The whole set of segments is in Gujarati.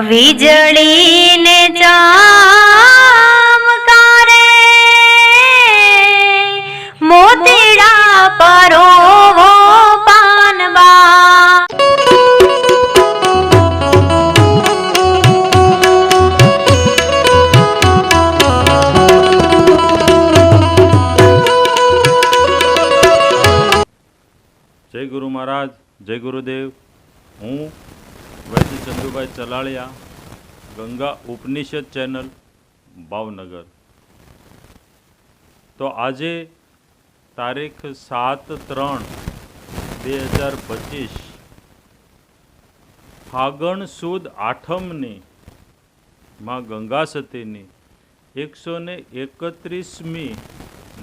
વીજળીને ચમકારે મોતીડા પરોવો પાનબા. જય ગુરુ મહારાજ જય ગુરુદેવ. હું વૈદ્ય ચંદુભાઈ ચલાળિયા, ગંગા ઉપનિષદ ચેનલ, ભાવનગર. તો આજે તારીખ સાત ત્રણ બે હજાર પચીસ, ફાગણ સુદ આઠમની માં ગંગા સતીની એકસો ને એકત્રીસમી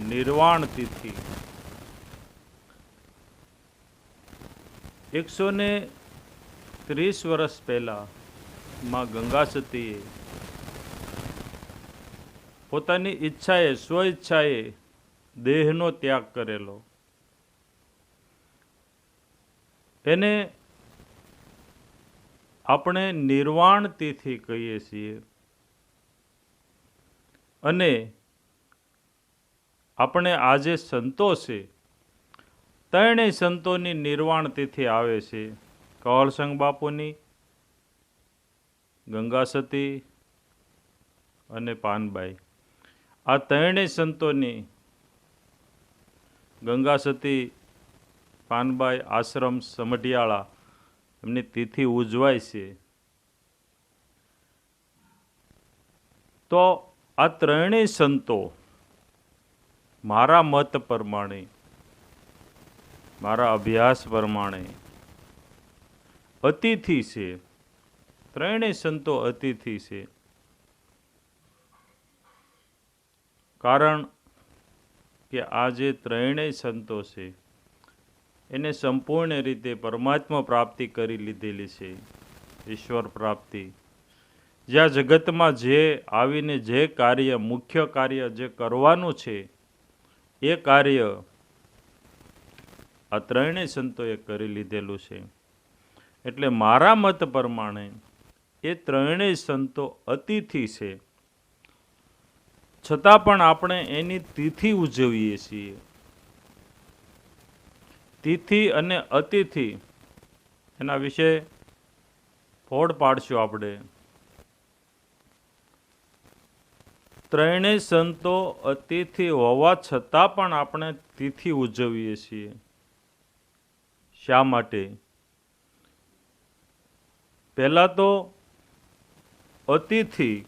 નિર્વાણ તિથિ. એકસો ને ત્રીસ વર્ષ પહેલાં માં ગંગા સતીએ પોતાની ઈચ્છાએ સ્વઈચ્છાએ દેહનો ત્યાગ કરેલો. એને આપણે નિર્વાણ તિથિ કહીએ છીએ અને આપણે આજે સંતો છે ત્રણેય સંતોની નિર્વાણ તિથિ આવે છે. કવળસંગ બાપુની, ગંગા સતી અને પાનબાઈ. આ ત્રણેય સંતોની ગંગા સતી, પાનબાઈ, આશ્રમ, સમઢિયાળા એમની તિથિ ઉજવાય છે. તો આ ત્રણેય સંતો મારા મત પ્રમાણે, મારા અભ્યાસ પ્રમાણે અતિથિ છે. ત્રણેય સંતો અતિથિ છે. કારણ કે આ જે ત્રણેય સંતો છે. એને સંપૂર્ણ રીતે પરમાત્મા પ્રાપ્તિ કરી લીધેલી છે. ઈશ્વર પ્રાપ્તિ. જ્યાં જગતમાં જે આવીને જે કાર્ય, મુખ્ય કાર્ય જે કરવાનું છે, એ કાર્ય આ ત્રણેય સંતોએ કરી લીધેલું છે. એટલે મારા મત પ્રમાણે એ ત્રણેય સંતો અતિથિ છે. છતાં પણ આપણે એની તિથિ ઉજવીએ છીએ. તિથિ અને અતિથિ એના વિશે ફોડ પાડશું આપણે. ત્રણેય સંતો અતિથિ હોવા છતાં પણ આપણે તિથિ ઉજવીએ છીએ. શા માટે? પહેલાં તો અતિથિ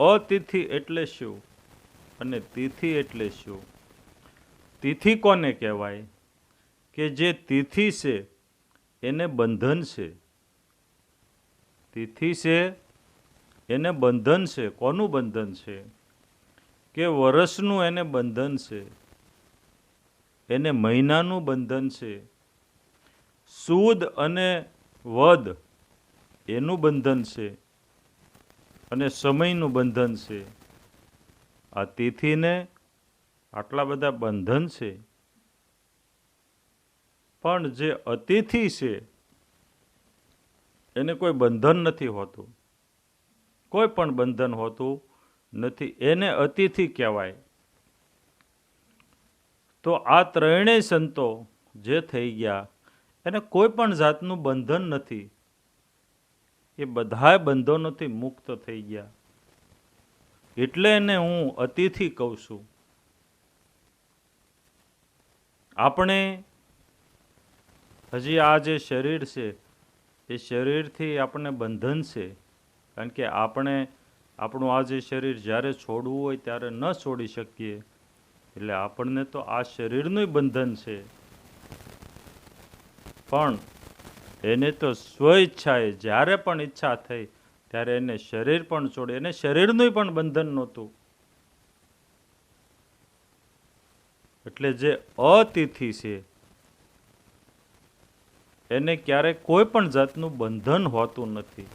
અતિથિ એટલે શું? અને તિથિ એટલે શું? તિથિ કોને કહેવાય? કે જે તિથિ છે, એને બંધન છે. તિથિ છે, એને બંધન છે. કોનું બંધન છે? કે વર્ષનું એને બંધન છે? એને મહિનાનું બંધન છે? સુદ અને વદ એનું બંધન છે અને સમયનું બંધન છે. આ તિથિને આટલા બધા બંધન છે. પણ જે અતિથિ છે, એને કોઈ બંધન નથી હોતું. કોઈ પણ બંધન હોતું નથી. એને અતિથિ કહેવાય. તો આ ત્રણેય સંતો જે થઈ ગયા, એને કોઈ પણ જાતનું બંધન નથી. એ બધા બંધનોથી મુક્ત થઈ ગયા. એટલે એને હું અતિથિ કહું છું. આપણે હજી આ જે શરીર છે, એ શરીરથી આપણને બંધન છે. કારણ કે આપણે આપણું આ જે શરીર જ્યારે છોડવું હોય ત્યારે ન છોડી શકીએ. એટલે આપણને તો આ શરીરનું બંધન છે. પણ એને તો સ્વઈચ્છાએ જ્યારે પણ ઈચ્છા થઈ, ત્યારે એને શરીર પણ છોડે. એને શરીરનું પણ બંધન નહોતું. એટલે જે અતિથિ છે, એને ક્યારેય કોઈ પણ જાતનું બંધન હોતું નથી.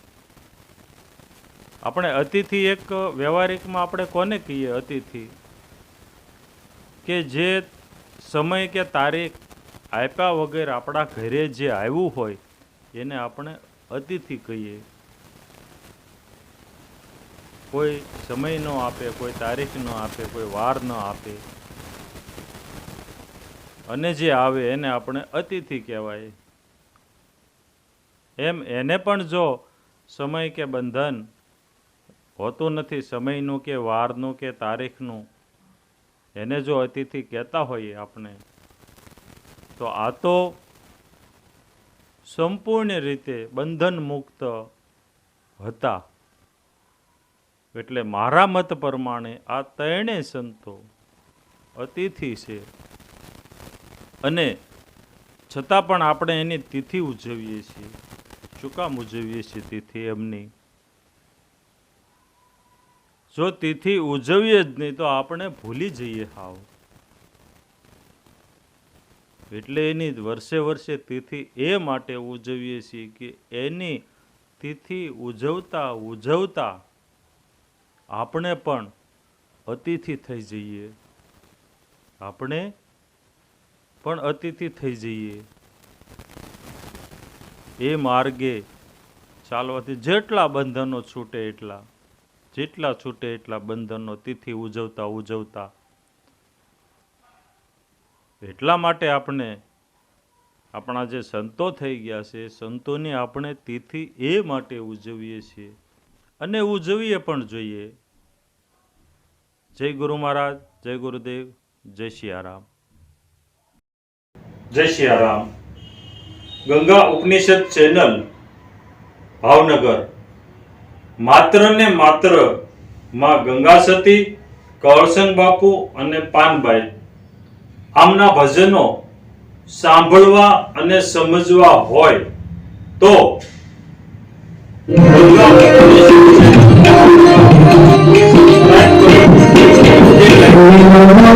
આપણે અતિથિ એક વ્યવહારિકમાં આપણે કોને કહીએ અતિથિ? કે જે સમય કે તારીખ આપ્યા વગર આપણા ઘરે જે આવ્યું હોય એને આપણે અતિથિ કહીએ. કોઈ સમય ન આપે, કોઈ તારીખ ન આપે, કોઈ વાર ન આપે. અને જે આવે એને આપણે અતિથિ કહેવાય. એમ એને પણ જો સમય કે બંધન હોતું નથી, સમયનું કે વારનું કે તારીખનું, એને જો અતિથિ કહેતા હોઈએ આપણે, તો આ તો સંપૂર્ણ રીતે બંધન મુક્ત હતા. એટલે મારા મત પ્રમાણે આ ત્રણેય સંતો અતિથિ છે. અને છતાં પણ આપણે એની તિથિ ઉજવીએ છીએ. ચુકામ ઉજવીએ છીએ તિથિ એમની? જો તિથિ ઉજવીએ જ નહીં તો આપણે ભૂલી જઈએ હાવ. એટલે એની વર્ષે વર્ષે તિથિ એ માટે ઉજવીએ છીએ કે એની તિથિ ઉજવતા ઉજવતા આપણે પણ અતિથિ થઈ જઈએ. આપણે પણ અતિથિ થઈ જઈએ. એ માર્ગે ચાલવાથી જેટલા બંધનો છૂટે એટલા, જેટલા છૂટે એટલા બંધનો તિથિ ઉજવતા ઉજવતા એટલા માટે આપણે આપણા જે સંતો થઈ ગયા છે, સંતોની આપણે તિથિ એ માટે ઉજવીએ છીએ. અને ઉજવીએ પણ જોઈએ. જય ગુરુ મહારાજ, જય ગુરુદેવ, જય સિયારામ જય સિયારામ ગંગા ઉપનિષદ ચેનલ, ભાવનગર. માત્ર ને માત્રમાં ગંગા સતી કળસંગ બાપુ અને પાનભાઈ આમના ભજનો સાંભળવા અને સમજવા હોય તો Thank ચેનલ